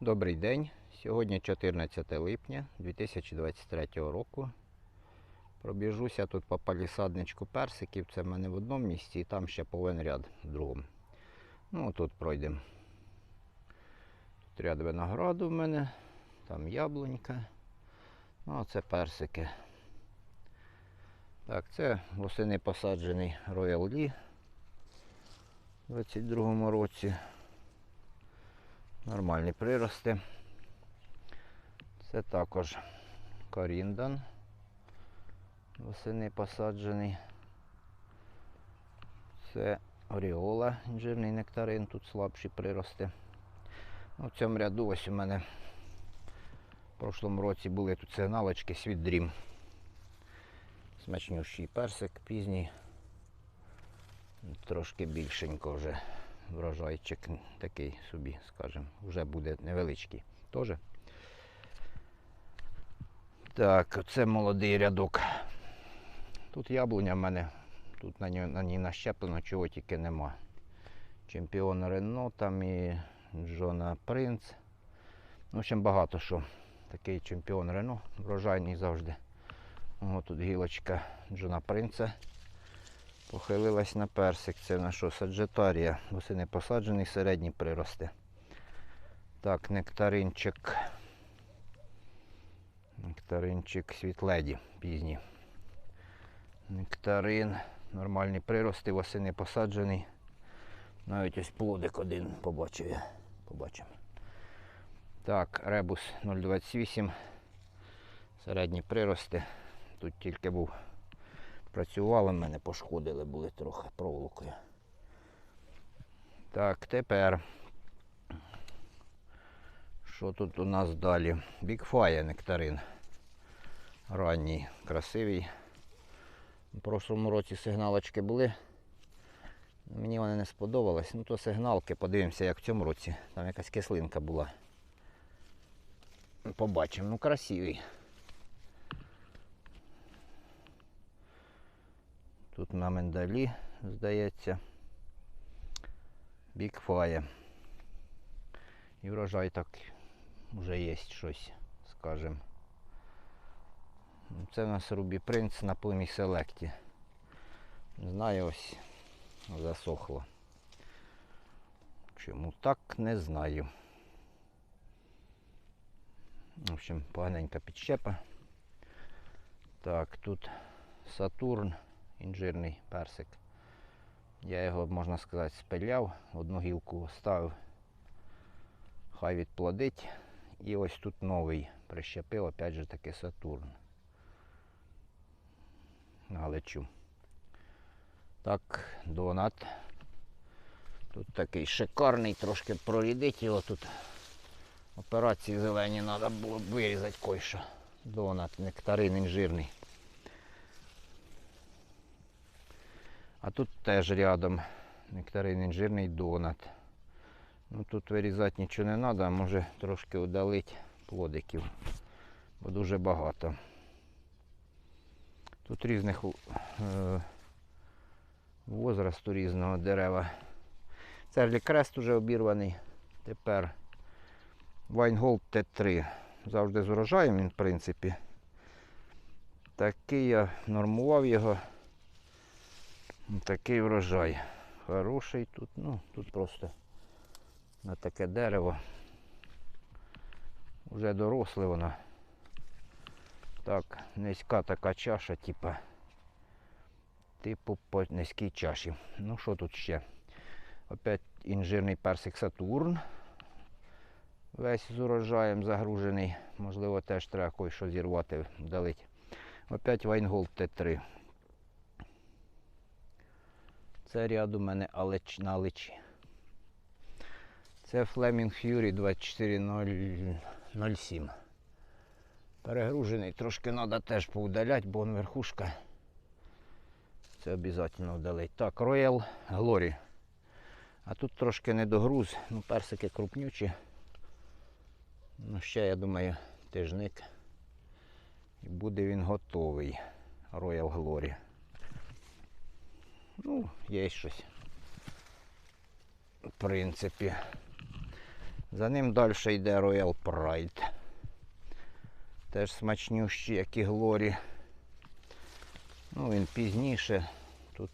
Добрий день. Сьогодні 14 липня 2023 року. Пробіжуся тут по палісадничку персиків. Це в мене в одному місці і там ще повинен ряд в другому. Ну, тут пройдемо. Тут ряд винограду в мене, там яблунька. Ну, а це персики. Так, це восени посаджений Royal Lee у 22 році. Нормальні прирости. Це також коріндан. Восени посаджений. Це оріола, інжирний нектарин, тут слабші прирости. Ну, в цьому ряду ось у мене в прошлому році були тут сигналочки Світ Дрім. Смачнющий персик пізній. Трошки більшенько вже врожайчик такий собі, скажімо, вже буде невеличкий. Тоже. Так, це молодий рядок. Тут яблуня в мене, тут на ній, на ній нащеплено, чого тільки нема. Чемпіон Рено, там і Джона Принц. В общем, багато що. Такий чемпіон Рено, врожайний завжди. Ось тут гілочка Джона Принца похилилась на персик. Це на що? Саджетарія. Восени посаджений, середні прирости. Так, нектаринчик. Нектаринчик світледі пізній. Нектарин. Нормальні прирости, восени посаджений. Навіть ось плодик один побачив я. Побачимо. Так, ребус 028. Середні прирости. Тут тільки був працювали, мене пошкодили були трохи проволокою. Так, тепер. Що тут у нас далі? Бікфая нектарин. Ранній, красивий. У прошлому році сигналочки були. Мені вони не сподобались. Ну то сигналки, подивимося, як в цьому році. Там якась кислинка була. Побачимо. Ну красивий. Тут на миндалі, здається. Бікфає. І врожай так вже є щось, скажем. Це у нас Рубі Принц на племі Селекті. Не знаю, ось засохло. Чому так, не знаю. В общем, поганенька підщепа. Так, тут Сатурн інжирний персик. Я його, можна сказати, спиляв, одну гілку оставив, хай відплодить. І ось тут новий прищепив, опять же таки Сатурн. Галичу. Так, донат. Тут такий шикарний, трошки прорідить його тут. Операції зелені треба було б вирізати кой-що. Донат, нектарин інжирний. А тут теж рядом нектарин інжирний донат. Ну тут вирізати нічого не треба, може трошки удалити плодиків, бо дуже багато. Тут різних е, возрасту різного дерева. Це крест уже обірваний. Тепер Вайнголд Т3. Завжди з урожаєм він, в принципі. Такий я нормував його. Такий врожай. Хороший тут, ну, тут просто на таке дерево. Вже доросле воно. Так, низька така чаша, типа, типу по низькій чаші. Ну що тут ще? Опять інжирний персик Сатурн. Весь з урожаєм загружений. Можливо, теж треба кое-що зірвати, вдалить. Опять Вайнголд Т3. Це ряд у мене алеч, на алечі. Це Fleming Fury 24007. Перегружений, трошки треба теж поудаляти, бо верхушка. Це обов'язково вдалить. Так, Royal Glory. А тут трошки недогруз, ну персики крупнючі. Ну ще, я думаю, тижник. І буде він готовий. Royal Glory. Ну, є щось. В принципі. За ним далі йде Royal Pride. Теж смачнющий, як і Глорі. Ну, він пізніше. Тут,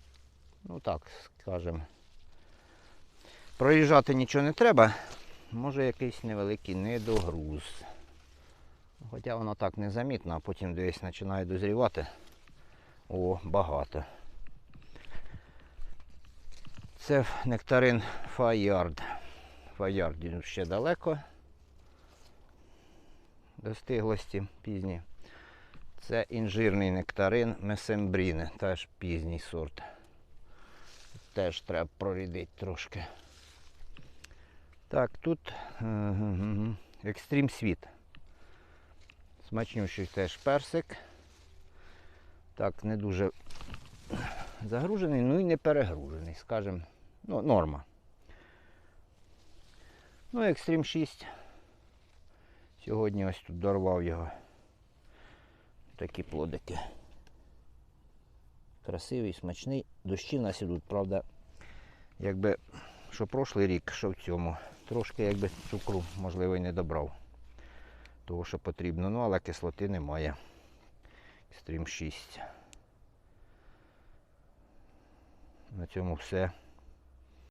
ну так, скажем. Проїжджати нічого не треба. Може якийсь невеликий недогруз. Хоча воно так незамітно, а потім десь починає дозрівати. О, багато. Це нектарин. Фаярд він ще далеко до стиглості пізні. Це інжирний нектарин Месембріне, теж пізній сорт. Теж треба прорідити трошки. Так, тут екстрім світ. Смачнющий теж персик. Так, не дуже загружений, ну і не перегружений, скажімо, ну, норма. Ну, екстрім 6. Сьогодні ось тут дорвав його. Такі плодики. Красивий, смачний. Дощі в нас ідуть, правда, якби, що прошлий рік, що в цьому. Трошки якби цукру, можливо, і не добрав. Того, що потрібно. Ну, але кислоти немає. Стрім 6. На цьому все.